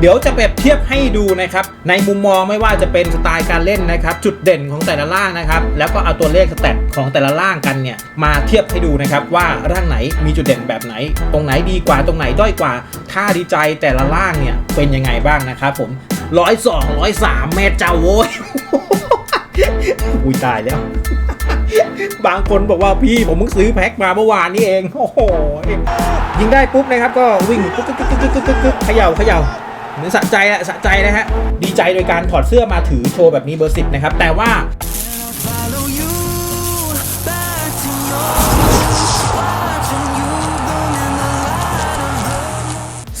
เดี๋ยวจะเปรียบเทียบให้ดูนะครับ ในมุมมองไม่ว่าจะเป็นสไตล์การเล่นนะครับ จุดเด่นของแต่ละร่างนะครับ แล้วก็เอาตัวเลขสแตทของแต่ละร่างกันเนี่ยมาเทียบให้ดูนะครับว่าร่างไหนมีจุดเด่นแบบไหน ตรงไหนดีกว่าตรงไหนด้อยกว่าถ้าดีใจแต่ละร่างเนี่ยเป็นยังไงบ้างนะครับผมร้อยสองร้อยสามเมตรเจ้าโว้ยอุ้ยตายแล้ว บางคนบอกว่าพี่ผมเพิ่งซื้อแพ็คมาเมื่อวานนี้เอง โอ้โหยิงได้ปุ๊บนะครับก็วิ่งกึกกึกกึกกึกกึกกึกกึกเขย่าเขย่า เหมือนสะใจอะสะใจนะฮะดีใจโดยการถอดเสื้อมาถือโชว์แบบนี้เบอร์สิบนะครับแต่ว่า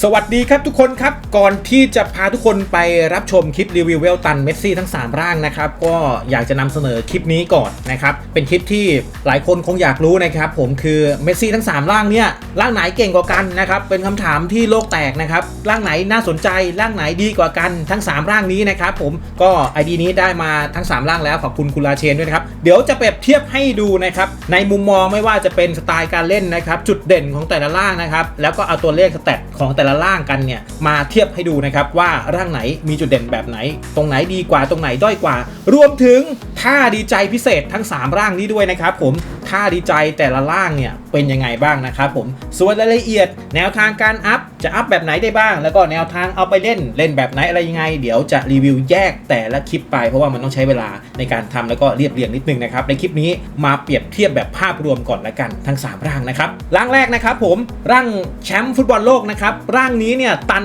สวัสดีครับทุกคนครับ ก่อนที่จะพาทุกคนไปรับชมคลิปรีวิวเวลตันเมสซี่ทั้ง 3 ร่างนะครับ ก็อยากจะนำเสนอคลิปนี้ก่อนนะครับ เป็นคลิปที่หลายคนคงอยากรู้นะครับ ผมคือเมสซี่ทั้ง 3 ร่างเนี่ยร่างไหนเก่งกว่ากันนะครับ เป็นคำถามที่โลกแตกนะครับ ร่างไหนน่าสนใจ ร่างไหนดีกว่ากันทั้ง 3 ร่างนี้นะครับผมก็ไอดีนี้ได้มาทั้ง 3 ร่างแล้วขอบคุณคุณราเชนด้วยนะครับเดี๋ยวจะเปรียบเทียบให้ดูนะครับในมุมมองไม่ว่าจะเป็นสไตล์การเล่นนะครับจุดเด่นของแต่ละร่างนะครับแล้วก็เอาตัวเลขสแตทของแต่ละละร่างกันเนี่ยมาเทียบให้ดูนะครับว่าร่างไหนมีจุดเด่นแบบไหน ตรงไหนดีกว่าตรงไหนด้อยกว่า รวมถึงท่าดีใจพิเศษทั้ง 3 ร่างนี้ด้วยนะครับผม ท่าดีใจแต่ละร่างเนี่ยเป็นยังไงบ้างนะครับผม ส่วนรายละเอียดแนวทางการอัพจะอัพแบบไหนได้บ้าง แล้วก็แนวทางเอาไปเล่นเล่นแบบไหนอะไรยังไง เดี๋ยวจะรีวิวแยกแต่ละคลิปไป เพราะว่ามันต้องใช้เวลาในการทำแล้วก็เรียบเรียงนิดนึงนะครับในคลิปนี้มาเปรียบเทียบแบบภาพรวมก่อนละกันทั้ง 3 ร่างนะครับร่างแรกนะครับผมร่างแชมป์ฟุตบอลโลกนะครับร่างนี้เนี่ยตัน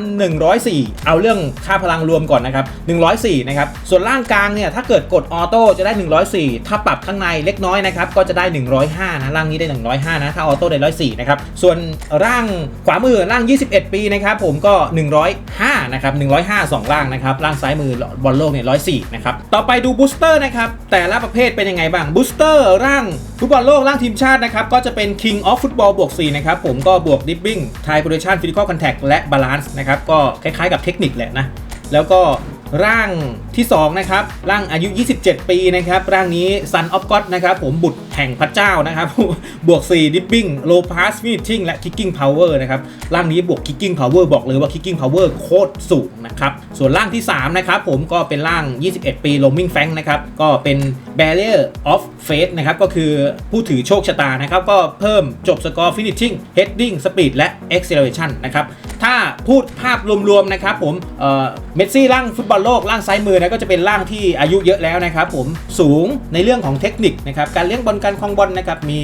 104 เอาเรื่องค่าพลังรวมก่อนนะครับ104นะครับส่วนร่างกลางเนี่ยถ้าเกิดกดออโต้จะได้ 104 ถ้าปรับข้างในเล็กน้อยนะครับก็จะได้105 นะ ร่างนี้ได้ 105 นะ ถ้าออโต้ได้ 104 นะครับ ส่วนร่างขวามือร่าง 21 ปีนะครับผมก็ 105 นะครับ 105สองร่างนะครับ ร่างซ้ายมือบอลโลกเนี่ย 104 นะครับ ต่อไปดูบูสเตอร์นะครับ แต่ละประเภทเป็นยังไงบ้าง บูสเตอร์ร่างฟุตบอลโลกร่างทีมชาตินะครับ ก็จะเป็น King of Football บวก 4 นะครับ ผมก็บวก Dribbling Thai Position Physical Contact และ Balance นะครับ ก็คล้ายๆกับเทคนิคแหละนะ แล้วก็ร่างที่ 2 นะครับ ร่างอายุ 27 ปีนะครับ ร่างนี้ Son of God นะครับ ผมบุตร แห่งพระเจ้านะครับ บวก4 Dipping Low Pass Finishing และ Kicking Power นะครับ ร่างนี้บวก Kicking Power บอกเลยว่า Kicking Power โคตรสูงนะครับ ส่วนร่างที่ 3 นะครับ ผมก็เป็นร่าง 21 ปี Roaming Fank นะครับ ก็เป็น Barrier of Fate นะครับ ก็คือผู้ถือโชคชะตานะครับ ก็เพิ่มจบสกอร์ Finishing Heading Speed และ Acceleration นะครับถ้าพูดภาพรวมๆนะครับผมเมสซี่ร่างฟุตบอลโลกร่างซ้ายมือนะก็จะเป็นร่างที่อายุเยอะแล้วนะครับผมสูงในเรื่องของเทคนิคนะครับการเลี้ยงบอลการคลองบอลนะครับมี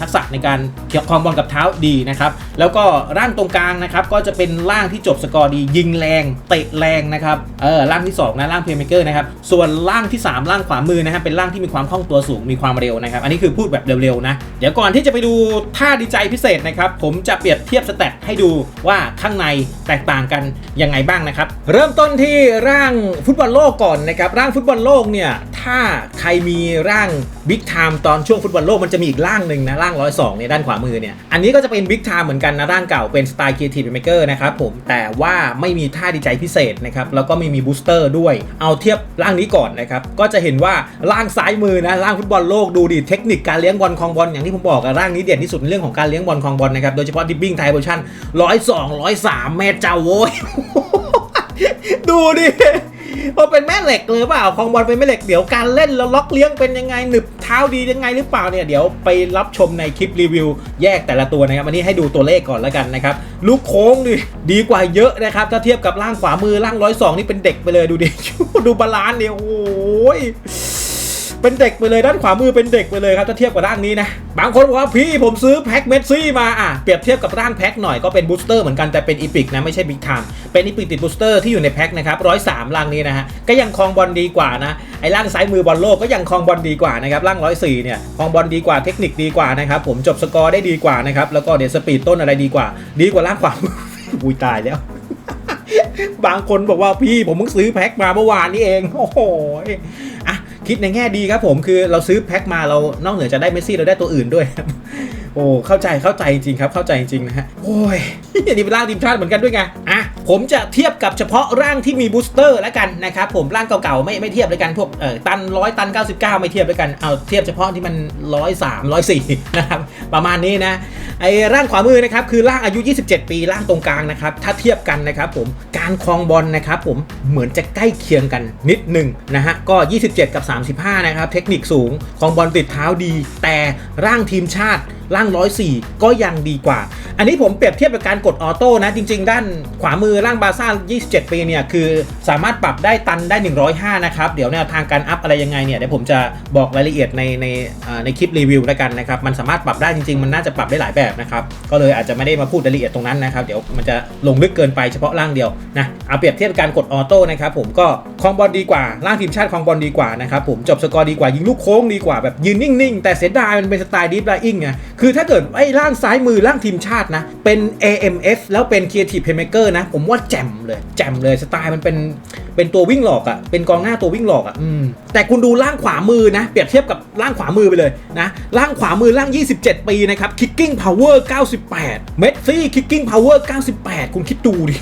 ทักษะในการเกี่ยวคลองบอลกับเท้าดีนะครับแล้วก็ร่างตรงกลางนะครับก็จะเป็นร่างที่จบสกอร์ดี ยิงแรงเตะแรงนะครับเออร่างที่สองนะร่างเพลย์เมเกอร์นะครับส่วนร่างที่สามร่างขวามือนะฮะเป็นร่างที่มีความคล่องตัวสูงมีความเร็วนะครับ อันนี้คือพูดแบบเร็วๆนะเดี๋ยวก่อนที่จะไปดูท่าดีใจพิเศษนะครับผมจะเปรียบเทียบสแตทให้ดูว่าข้างในแตกต่างกันยังไงบ้างนะครับ เริ่มต้นที่ร่างฟุตบอลโลกก่อนนะครับร่างฟุตบอลโลกเนี่ยถ้าใครมีร่างบิ๊กไทม์ตอนช่วงฟุตบอลโลกมันจะมีอีกร่างหนึ่งนะร่างร้อยสองเนี่ยด้านขวามือเนี่ยอันนี้ก็จะเป็นบิ๊กไทม์เหมือนกันนะร่างเก่าเป็นสไตล์เคียร์ทีฟเมเกอร์นะครับผมแต่ว่าไม่มีท่าดีใจพิเศษนะครับแล้วก็ไม่มีบูสเตอร์ด้วยเอาเทียบร่างนี้ก่อนนะครับก็จะเห็นว่าร่างซ้ายมือนะร่างฟุตบอลโลกดูดิเทคนิคการเลี้ยงบอลคลองบอลอย่างที่ผมบอกอะร่างนี้เด่นที่สุดในเรื่องของการเลี้ยงบอลคลองบอลนะครับโดยเฉพาะดิบบิ้งไทยโพชั่นร้อยสองร้อยสามเมตรเจ้าโว้ยดูดิ ว่าเป็นแม่เหล็กเลยเปล่าคองบอลเป็นแม่เหล็กเดี๋ยวการเล่นแล้วล็อกเลี้ยงเป็นยังไงหนึบเท้าดียังไงหรือเปล่าเนี่ยเดี๋ยวไปรับชมในคลิปรีวิว แยกแต่ละตัวนะครับอันนี้ให้ดูตัวเลขก่อนแล้วกันนะครับลูกโค้งดิดีกว่าเยอะนะครับถ้าเทียบกับร่างขวามือร่างร้อยสองนี่เป็นเด็กไปเลยดูดิดูบาลานซ์เนี่ยโอ้ย เป็นเด็กไปเลยด้านขวามือเป็นเด็กไปเลยครับถ้าเทียบกับร่างนี้นะ บางคนบอกว่าพี่ผมซื้อแพ็คเมสซี่มาอะเปรียบเทียบกับร่างแพ็คหน่อยก็เป็นบูสเตอร์เหมือนกันแต่เป็นอีพิกนะไม่ใช่บิ๊กไทม์เป็นอีพิกติดบูสเตอร์ที่อยู่ในแพ็คนะครับร้อยสามร่างนี้นะฮะก็ยังคลองบอลดีกว่านะไอ้ร่างซ้ายมือบอลโลกก็ยังคลองบอลดีกว่านะครับร่างร้อยสี่เนี่ยคลองบอลดีกว่าเทคนิคดีกว่านะครับผมจบสกอร์ได้ดีกว่านะครับแล้วก็เดี๋ยวสปีดต้นอะไรดีกว่า ดีกว่าร่างขวามืออุ้ยตายแล้วบางคนบอกว่าพี่ผมเพิ่งซื้อแพ็คมาเมื่อวานนี้เอง โอ้โห คิดในแง่ดีครับผมคือเราซื้อแพ็คมาเรานอกเหนือจะได้เมสซี่เราได้ตัวอื่นด้วยครับโอ้เข้าใจเข้าใจจริงครับเข้าใจจริงนะฮะโอ้ยอันนี้เป็นร่างทีมชาติเหมือนกันด้วยไงอะ ผมจะเทียบกับเฉพาะร่างที่มีบูสเตอร์แล้วกันนะครับผมร่างเก่าๆไม่ไม่เทียบเลยกันพวกเออตันร้อยตัน 99 ไม่เทียบเลยกันเอาเทียบเฉพาะที่มันร้อยสามร้อยสี่นะครับประมาณนี้นะไอ้ร่างขวามือนะครับคือร่างอายุ 27 ปีร่างตรงกลางนะครับถ้าเทียบกันนะครับผมการครองบอลนะครับผมเหมือนจะใกล้เคียงกันนิดหนึ่งนะฮะก็ 27 กับ 35 นะครับเทคนิคสูงครองบอลติดเท้าดี แต่ร่างทีมชาติร่าง 104 ก็ยังดีกว่า อันนี้ผมเปรียบเทียบกับการกดออโต้นะ จริง ๆ ด้านขวามือร่างบาซ่า 27 ปีเนี่ย คือสามารถปรับได้ตันได้ 105 นะครับ เดี๋ยวแนวทางการอัพอะไรยังไงเนี่ย เดี๋ยวผมจะบอกรายละเอียดในในในคลิปรีวิวแล้วกันนะครับ มันสามารถปรับได้จริง ๆ มันน่าจะปรับได้หลายแบบนะครับ ก็เลยอาจจะไม่ได้มาพูดรายละเอียดตรงนั้นนะครับ เดี๋ยวมันจะลงลึกเกินไปเฉพาะร่างเดียวนะเอาเปรียบเทียบการกดออโต้นะครับผมก็ครองบอลดีกว่าร่างทีมชาติครองบอลดีกว่านะครับผมจบสกอร์ดีกว่ายิงลูกโค้งดีกว่าแบบยืนนิ่งๆ แต่เสียดายมันเป็นสไตล์ดีฟไลอิงไงคือถ้าเกิดไอ้ร่างซ้ายมือร่างทีมชาตินะ เป็น AMF แล้วเป็น Creative Playmaker นะ ผมว่าแจ่มเลยแจ่มเลยสไตล์มันเป็นเป็นตัววิ่งหลอกอะ่ะเป็นกองหน้าตัววิ่งหลอกอะ่ะแต่คุณดูร่างขวามือนะ เปรียบเทียบกับร่างขวามือไปเลยนะร่างขวามือร่าง 27 ปีนะครับ Kicking Power 98 เมสซี่ Kicking Power 98 คุณคิดดูดิ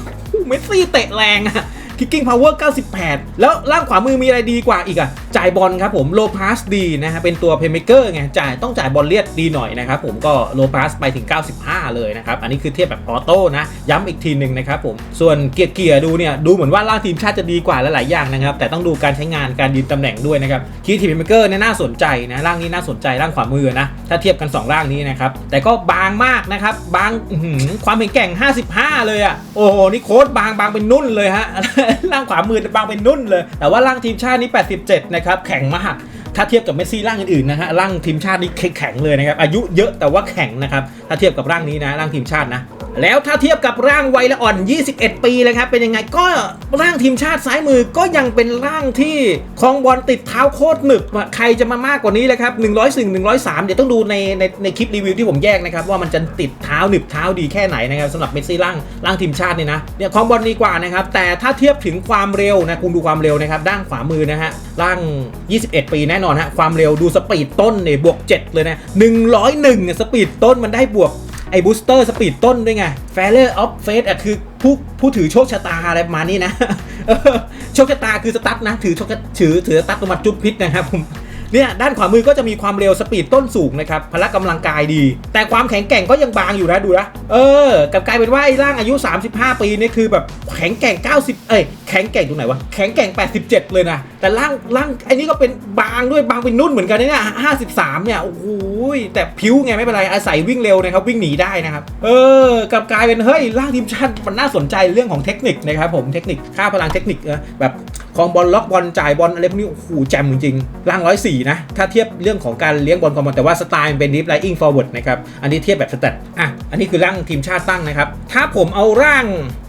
เมสซี่เตะแรงอะ Kicking Power 98 แล้วล่างขวามือมีอะไรดีกว่าอีกอะ จ่ายบอลครับผมโลพาสดีนะฮะเป็นตัวเพย์เมเกอร์ไงจ่ายต้องจ่ายบอลเลียดดีหน่อยนะครับผมก็โลพาสไปถึง 95 เลยนะครับ อันนี้คือเทียบแบบออโต้นะย้ำอีกทีหนึ่งนะครับผมส่วนเกียร์เกียร์ดูเนี่ยดูเหมือนว่าล่างทีมชาติจะดีกว่าหลายๆอย่างนะครับ แต่ต้องดูการใช้งานการยืนตำแหน่งด้วยนะครับคีทีเพย์เมเกอร์เนี่ยน่าสนใจนะร่างนี้น่าสนใจร่างขวามือนะถ้าเทียบกันสองร่างนี้นะครับแต่ก็บางมากนะครับบางความแข็งแกร่ง 55 เลยอะโอ้โหนี่โค้ดบางบางเป็นนุ่นเลยฮะร่างขวามือบางเป็นนุ่นเลย แต่ว่าร่างทีมชาตินี่ 87นะครับแข็งมากถ้าเทียบกับเมสซี่ร่างอื่นๆนะฮะร่างทีมชาตินี่แข็งเลยนะครับอายุเยอะแต่ว่าแข็งนะครับถ้าเทียบกับร่างนี้นะร่างทีมชาตินะ แล้วถ้าเทียบกับร่างวัยละอ่อน 21 ปีเลยครับ เป็นยังไงก็ร่างทีมชาติซ้ายมือก็ยังเป็นร่างที่คลองบอลติดเท้าโคตรหนึบใครจะมามากกว่านี้เลยครับ104 103 เดี๋ยวต้องดูในในในคลิปรีวิวที่ผมแยกนะครับ ว่ามันจะติดเท้าหนึบเท้าดีแค่ไหนนะครับสำหรับเมสซี่ร่างร่างทีมชาติเนี่ยนะเนี่ยคลองบอลดีกว่านะครับ แต่ถ้าเทียบถึงความเร็วนะคุณดูความเร็วนะครับด้านขวามือนะฮะร่าง 21 ปีแน่นอนฮะความเร็วดูสปีดต้นเนี่ยบวก 7 เลยนะ101 สปีดต้นมันได้บวก ไอ้บูสเตอร์สปีดต้นด้วยไงแฟลเลอร์ออฟเฟสอะคือผู้ผู้ถือโชคชะตาอะไรประมาณนี้นะโชคชะตาคือสตั๊ดนะ ถือโชคชะถือถือสตั๊ดลงมาจุดพิษนะครับผมเนี่ยด้านขวามือก็จะมีความเร็วสปีดต้นสูงนะครับพละกำลังกายดี แต่ความแข็งแกร่งก็ยังบางอยู่นะดูนะ เออกลับกลายเป็นว่าไอ้ร่างอายุ 35 ปีนี่คือแบบแข็งแกร่ง 90 เอ้ยแข็งแกร่งตรงไหนวะ แข็งแกร่ง 87 เลยนะ แต่ร่างร่างไอ้นี่ก็เป็นบางด้วยบางเป็นนุ่นเหมือนกันนะเนี่ย 53 เนี่ย โอ้โหแต่ผิวไงไม่เป็นไร อาศัยวิ่งเร็วนะครับ วิ่งหนีได้นะครับ เออกลับกลายเป็นเฮ้ยร่างทีมชาติมันน่าสนใจเรื่องของเทคนิคนะครับผม เทคนิค ค่าพลังเทคนิคแบบคลองบอลล็อกบอลจ่ายบอลอะไรพวกนี้โอ้โหแจ่มจริงๆร่าง104นะ ถ้าเทียบเรื่องของการเลี้ยงบอลคอมบอลแต่ว่าสไตล์มันเป็นดิฟไลอิงฟอร์เวิร์ดนะครับ อันนี้เทียบแบบสแตทอะ อันนี้คือร่างทีมชาติตั้งนะครับ ถ้าผมเอาร่าง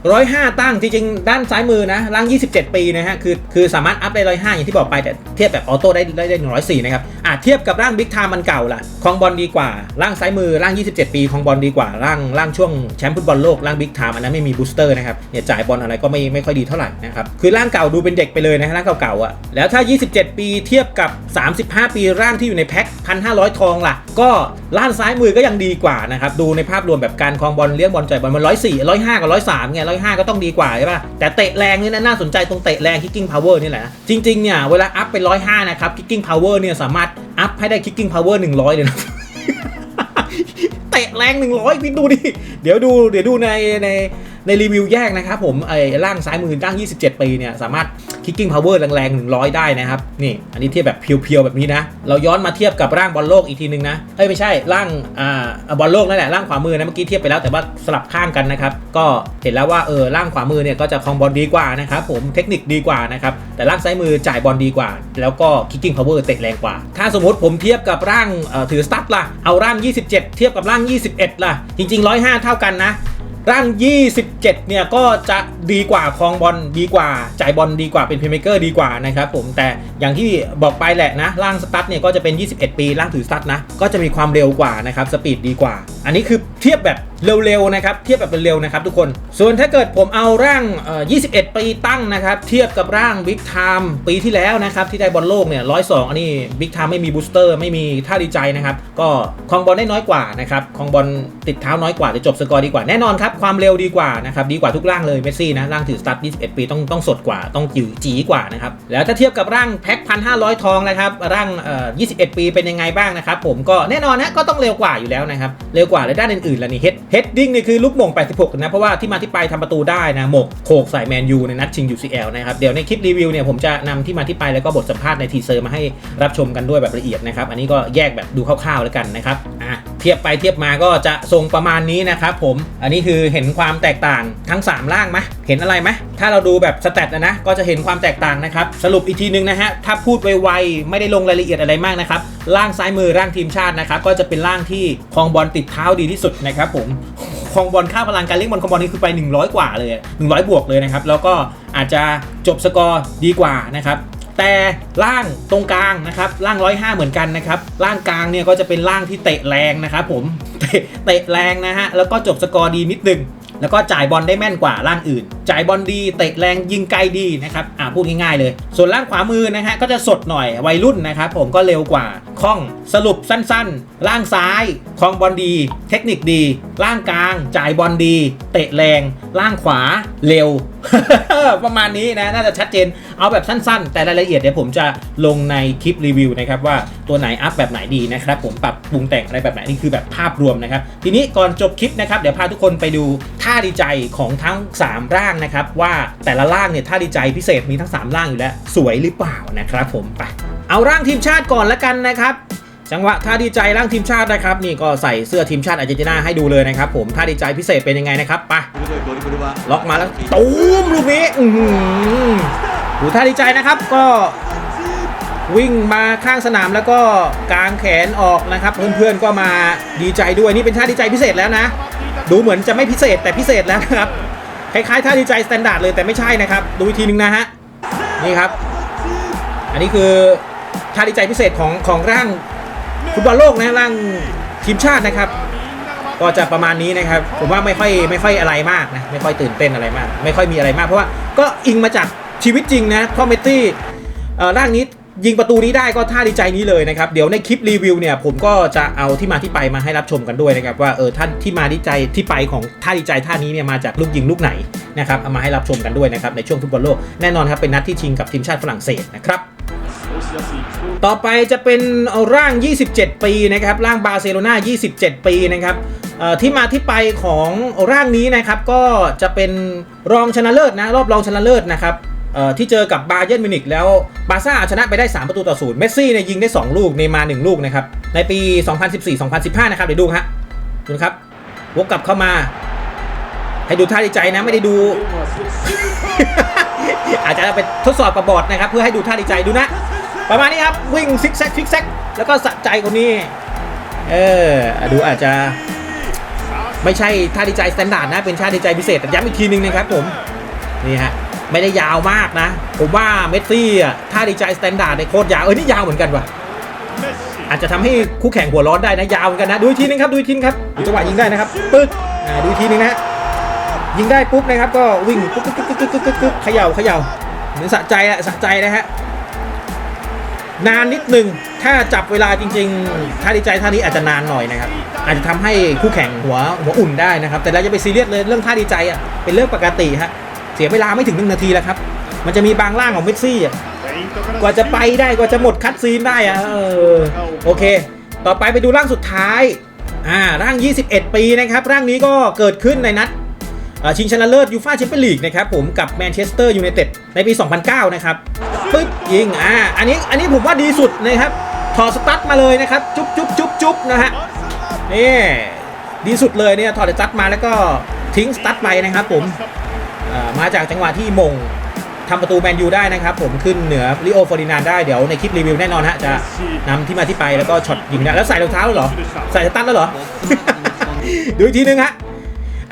105 ตั้งจริงๆ ด้านซ้ายมือนะ ร่าง 27 ปีนะฮะ คือคือสามารถอัพได้ 105 อย่างที่บอกไป แต่เทียบแบบออโต้ได้ได้ได้104 นะครับ อะเทียบกับร่างบิ๊กไทม์มันเก่าล่ะคลองบอลดีกว่า ร่างซ้ายมือ ร่าง 27 ปีคลองบอลดีกว่า ร่างร่างช่วงแชมป์ฟุตบอลโลก ร่างบิ๊กไทม์อันนั้นไม่มีบูสเตอร์นะครับ เนี่ยจ่ายบอลอะไรก็ไม่ไม่ค่อยดีเท่าไหร่นะครับ คือร่างเก่าดูเป็นเด็กไปเลยนะฮะร่างเก่าๆอะ แล้วถ้า 27 ปีเทียบกับ 35 ปีร่างที่อยู่ในแพ็ค1,500 ทองล่ะ ก็ร่างซ้ายมือก็ยังดีกว่านะครับ ดูในภาพรวมแบบการครองบอลเลี้ยงบอลจ่ายบอลมัน104 105กับร้อยสามไง105ก็ต้องดีกว่าใช่ป่ะแต่เตะแรงนี่นะน่าสนใจตรงเตะแรง kicking power นี่แหละจริงๆเนี่ยเวลาอัพไป105นะครับ kicking power เนี่ยสามารถอัพให้ได้ kicking power 100เลยนะเตะแรงหนึ่งร้อยพี่ดูดิเดี๋ยวดูเดี๋ยวดูในใน ในรีวิวแยกนะครับผมไอ้ร่างซ้ายมือร่าง 27 ปีเนี่ยสามารถ kicking power แรงๆ 100 ได้นะครับ นี่อันนี้เทียบแบบเพียวๆ แบบนี้นะ เราย้อนมาเทียบกับร่างบอลโลกอีกทีนึงนะ เอ้ย ไม่ใช่ ร่างอ่าบอลโลกนั่นแหละ ร่างขวามือนะเมื่อกี้เทียบไปแล้วแต่ว่าสลับข้างกันนะครับ ก็เห็นแล้วว่าเออร่างขวามือเนี่ยก็จะคลองบอลดีกว่านะครับผมเทคนิคดีกว่านะครับแต่ร่างซ้ายมือจ่ายบอลดีกว่า แล้วก็ kicking power เตะแรงกว่า ถ้าสมมติผมเทียบกับร่างเอ่อถือสตั๊ดล่ะเอาร่าง 27 เทียบกับร่าง 21 ล่ะ จริง ๆ 105 เท่ากันนะ ร่าง 27 เนี่ยก็จะดีกว่าคลองบอลดีกว่า จ่ายบอลดีกว่าเป็นเพลย์เมเกอร์ดีกว่านะครับผมแต่อย่างที่บอกไปแหละนะ ร่างสตั๊ดเนี่ยก็จะเป็น 21 ปี ร่างถือสตั๊ดนะ ก็จะมีความเร็วกว่านะครับสปีดดีกว่า อันนี้คือเทียบแบบ เร็วๆนะครับเทียบแบบเร็วๆนะครับทุกคน ส่วนถ้าเกิดผมเอาร่าง 21 ปีตั้งนะครับเทียบกับร่างบิ๊กไทม์ปีที่แล้วนะครับที่ได้บอลโลกเนี่ย102อันนี้บิ๊กไทม์ไม่มีบูสเตอร์ไม่มีท่าดีใจนะครับก็คองบอลได้น้อยกว่านะครับคองบอลติดเท้าน้อยกว่าแต่จบสกอร์ดีกว่าแน่นอนครับความเร็วดีกว่านะครับดีกว่าทุกร่างเลยเมสซี่นะร่างถือสตาร์ท21 ปีต้องต้องสดกว่าต้องจิ๋วจีกว่านะครับแล้วถ้าเทียบกับร่างแพ็ค1,500ทองนะครับร่างเอ่อ21 ปีเป็นยังไงบ้างนะครับผมก็แน่นอนนะก็ต้องเร็วกว่าอยู่แล้วนะครับเร็วกว่าในด้านอื่นๆแล้วนี่เฮดเฮดดิ้งนี่คือลูกหม่ง 86 นะ เพราะว่าที่มาที่ไปทำประตูได้นะหมกโขกใส่แมนยูในนัดชิง UCL นะครับ เดี๋ยวในคลิปรีวิวเนี่ยผมจะนำที่มาที่ไปแล้วก็บทสัมภาษณ์ในทีเซอร์มาให้รับชมกันด้วยแบบละเอียดนะครับ อันนี้ก็แยกแบบดูคร่าวๆแล้วกันนะครับอะ เทียบไปเทียบมาก็จะทรงประมาณนี้นะครับผมอันนี้คือเห็นความแตกต่างทั้ง3ร่างไหมเห็นอะไรไหมถ้าเราดูแบบสแตทนะนะ ก็จะเห็นความแตกต่างนะครับ สรุปอีกทีนึงนะฮะ ถ้าพูดไวๆ ไม่ได้ลงรายละเอียดอะไรมากนะครับร่างซ้ายมือร่างทีมชาตินะครับ ก็จะเป็นร่างที่ครองบอลติดเท้าดีที่สุดนะครับผมครองบอลค่าพลังการเล่นบอลคองบอลนี่คือไป 100 กว่าเลย 100 บวกเลยนะครับ แล้วก็อาจจะจบสกอร์ดีกว่านะครับ แต่ล่างตรงกลางนะครับล่าง 105 เหมือนกันนะครับล่างกลางเนี่ยก็จะเป็นล่างที่เตะแรงนะครับผมเตะแรงนะฮะแล้วก็จบสกอร์ดีนิดนึงแล้วก็จ่ายบอลได้แม่นกว่าล่างอื่น จ่ายบอลดีเตะแรงยิงไกลดีนะครับอ่าพูดง่ายๆเลย ส่วนร่างขวามือนะฮะก็จะสดหน่อยวัยรุ่นนะครับผมก็เร็วกว่าคล่องสรุปสั้นๆร่างซ้ายคลองบอลดี เทคนิคดีร่างกลางจ่ายบอลดี เตะแรงร่างขวาเร็ว ประมาณนี้นะน่าจะชัดเจนเอาแบบสั้นๆ แต่รายละเอียดเดี๋ยวผมจะลงในคลิปรีวิวนะครับว่าตัวไหนอัพแบบไหนดีนะครับผมปรับปรุงแต่งอะไรแบบไหนนี่คือแบบภาพรวมนะครับทีนี้ก่อนจบคลิปนะครับเดี๋ยวพาทุกคนไปดูท่าดีใจของทั้ง 3 ร่างนะครับว่าแต่ละร่างเนี่ยท่าดีใจพิเศษมีทั้ง 3 ร่างอยู่แล้ว สวยหรือเปล่านะครับผมไปเอาร่างทีมชาติก่อนละกันนะครับจังหวะท่าดีใจร่างทีมชาตินะครับนี่ก็ใส่เสื้อทีมชาติอาร์เจนตินาให้ดูเลยนะครับผมท่าดีใจพิเศษเป็นยังไงนะครับไปล็อกมาแล้วตูมลูกนี้อือหูท่าดีใจนะครับก็วิ่งมาข้างสนามแล้วก็กางแขนออกนะครับ เพื่อนๆก็มาดีใจด้วยนี่เป็นท่าดีใจพิเศษแล้วนะ ดูเหมือนจะไม่พิเศษแต่พิเศษแล้วนะครับ คล้ายๆท่าดีใจสแตนดาร์ดเลยแต่ไม่ใช่นะครับ ดูอีกทีหนึงนะฮะ นี่ครับ อันนี้คือท่าดีใจพิเศษของของร่างฟุตบอลโลกนะร่างทีมชาตินะครับ ก็จะประมาณนี้นะครับ ผมว่าไม่ค่อยไม่ค่อยอะไรมากนะไม่ค่อยตื่นเต้นอะไรมาก ไม่ค่อยมีอะไรมากเพราะว่าก็อิงมาจากชีวิตจริงนะเพราะเมตตี้ร่างนี้ ยิงประตูนี้ได้ก็ท่าดีใจนี้เลยนะครับ เดี๋ยวในคลิปรีวิวเนี่ยผมก็จะเอาที่มาที่ไปมาให้รับชมกันด้วยนะครับ ว่าเออท่านที่มาที่ใจที่ไปของท่าดีใจท่านี้เนี่ยมาจากลูกยิงลูกไหนนะครับเอามาให้รับชมกันด้วยนะครับในช่วงฟุตบอลโลกแน่นอนครับเป็นนัดที่ชิงกับทีมชาติฝรั่งเศสนะครับต่อไปจะเป็นร่าง 27 ปีนะครับร่างบาร์เซโลนา27 ปีนะครับเอ่อที่มาที่ไปของร่างนี้นะครับก็จะเป็นรองชนะเลิศนะรอบรองชนะเลิศนะครับ ที่เจอกับบาเยิร์นมิวนิกแล้วบาซ่าชนะไปได้ 3 ประตูต่อศูนย์เมสซี่เนี่ยยิงได้ 2 ลูกเนมา 1 ลูกนะครับ ในปี 2014-2015 นะครับ เดี๋ยวดูฮะดูนะครับวกกลับเข้ามา ให้ดูท่าดีใจนะไม่ได้ดู อาจจะเป็นทดสอบกับบอดนะครับ เพื่อให้ดูท่าดีใจดูนะ ประมาณนี้ครับ วิ่งซิกแซกซิกแซกแล้วก็สะใจคนนี้ เออ ดูอาจจะ ไม่ใช่ท่าดีใจสแตนดาร์ดนะ เป็นท่าดีใจพิเศษแต่ย้ำอีกทีนึงนะครับผม นี่ฮะ ไม่ได้ยาวมากนะ ผมว่าเมสซี่อะท่าดีใจสแตนดาร์ดในโคตรยาวเออนี่ยาวเหมือนกันว่ะอาจจะทำให้คู่แข่งหัวร้อนได้นะยาวเหมือนกันนะ ดูทีนึงครับดูทีนึงครับดูจังหวะยิงได้นะครับปึ๊กอ่าดูทีนึงนะยิงได้ปุ๊บนะครับก็วิ่งปุ๊บปุ๊บปุ๊บปุ๊บปุ๊บปุ๊บปุ๊บเขย่าเขย่าเหมือนสะใจอะสะใจนะฮะนานนิดนึงถ้าจับเวลาจริงๆท่าดีใจท่านี้อาจจะนานหน่อยนะครับ อาจจะทำให้คู่แข่งหัวหัวอุ่นได้นะครับ แต่เราจะไปซีเรียสเลยเรื่องท่าดีใจอะเป็นเรื่องปกติฮะ เสียเวลาไม่ถึงหนึ่งนาทีแล้วครับ มันจะมีบางร่างของเมสซี่อะกว่าจะไปได้กว่าจะหมดคัดซีนได้อะเออโอเค ต่อไปไปดูร่างสุดท้ายอ่าร่าง 21 ปีนะครับ ร่างนี้ก็เกิดขึ้นในนัดอ่าชิงชนะเลิศยูฟ่าแชมเปี้ยนลีกนะครับผมกับแมนเชสเตอร์ยูไนเต็ดในปี 2009 นะครับปึ๊บยิงอ่าอันนี้อันนี้ผมว่าดีสุดนะครับถอดสตั๊ดมาเลยนะครับ จุ๊บจุ๊บจุ๊บจุ๊บนะฮะนี่ดีสุดเลยเนี่ยถอดสตั๊ดมาแล้วก็ทิ้งสตั๊ดไปนะครับผมอ่า มาจากจังหวะที่มงทำประตูแมนยูได้นะครับผมขึ้นเหนือลิโอฟอร์ดินานได้เดี๋ยวในคลิปรีวิวแน่นอนฮะจะนำที่มาที่ไปแล้วก็ช็อตยิงได้แล้วใส่รองเท้าแล้วเหรอ ใส่สตั๊ดแล้วเหรอ ดูอีกทีนึงฮะ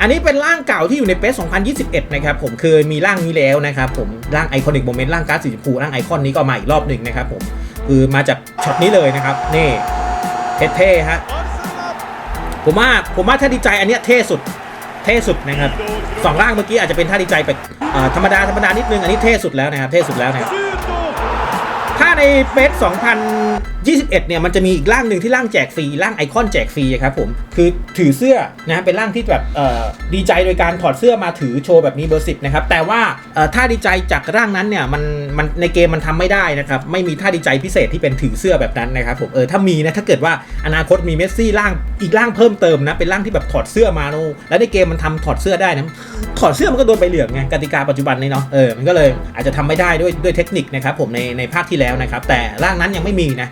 อันนี้เป็นร่างเก่าที่อยู่ในเปส2021 นะครับผมเคยมีร่างนี้แล้วนะครับผมร่างไอคอนิกโมเมนต์ร่างการ์ดสีชมพูร่างไอคอนนี้ก็มาอีกรอบหนึ่งนะครับผมคือมาจากช็อตนี้เลยนะครับนี่เท่ๆฮะผมว่าผมว่าถ้าดีใจอันเนี้ยเท่สุด เท่สุดนะครับสองล่างเมื่อกี้อาจจะเป็นท่าดีใจแบบธรรมดาธรรมดานิดนึงอันนี้เท่สุดแล้วนะครับเท่สุดแล้วนะครับถ้าในเบส 21 เนี่ยมันจะมีอีกร่างหนึ่งที่ร่างแจกฟรีร่างไอคอนแจกฟรีครับผมคือถือเสื้อนะฮะเป็นร่างที่แบบดีใจโดยการถอดเสื้อมาถือโชว์แบบนี้เบอร์สิบนะครับแต่ว่าท่าดีใจจากร่างนั้นเนี่ยมันมันในเกมมันทำไม่ได้นะครับไม่มีท่าดีใจพิเศษที่เป็นถือเสื้อแบบนั้นนะครับผมเออถ้ามีนะถ้าเกิดว่าอนาคตมีเมสซี่ร่างอีกร่างเพิ่มเติมนะเป็นร่างที่แบบถอดเสื้อมาโนแล้วในเกมมันทำถอดเสื้อได้นะถอดเสื้อมันก็โดนใบเหลืองไงกติกาปัจจุบันนี้เนาะเออมันก็เลยอาจจะทำไม่ได้ด้วยด้วยเทคนิคนะครับผมในในภาคที่แล้วนะครับแต่ร่างนั้นยังไม่มีนะ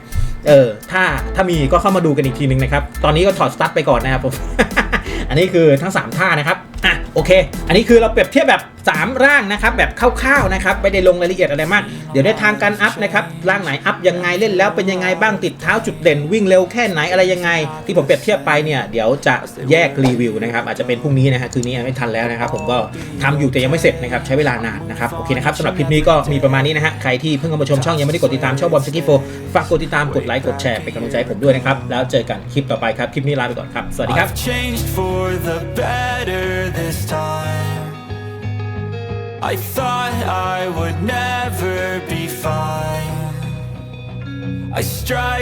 เออถ้าถ้ามีก็เข้ามาดูกันอีกทีนึงนะครับ ตอนนี้ก็ถอดสตาร์ทไปก่อนนะครับผม อันนี้คือทั้ง 3 ท่านะครับ อะโอเค อันนี้คือเราเปรียบเทียบแบบ 3 ร่างนะครับแบบคร่าวๆนะครับไม่ได้ลงรายละเอียดอะไรมาก เดี๋ยวในทางการอัพนะครับร่างไหนอัพยังไงเล่นแล้วเป็นยังไงบ้างติดเท้าจุดเด่นวิ่งเร็วแค่ไหนอะไรยังไง ที่ผมเปรียบเทียบไปเนี่ยเดี๋ยวจะแยกรีวิวนะครับอาจจะเป็นพรุ่งนี้นะฮะคืนนี้ไม่ทันแล้วนะครับผมก็ทำอยู่แต่ยังไม่เสร็จนะครับใช้เวลานานนะครับโอเคนะครับสำหรับคลิปนี้ก็มีประมาณนี้นะฮะใครที่เพิ่งเข้ามาชมช่องยังไม่ได้กดติดตามช่องบอมสกิโฟฝากกดติดตามกดไลค์กดแชร์เป็นกำลังใจผมด้วยนะครับแล้วเจอกันคลิปต่อไปครับคลิปนี้ลาไปก่อนครับสวัสดีครับ I thought I would never be fine. I strive.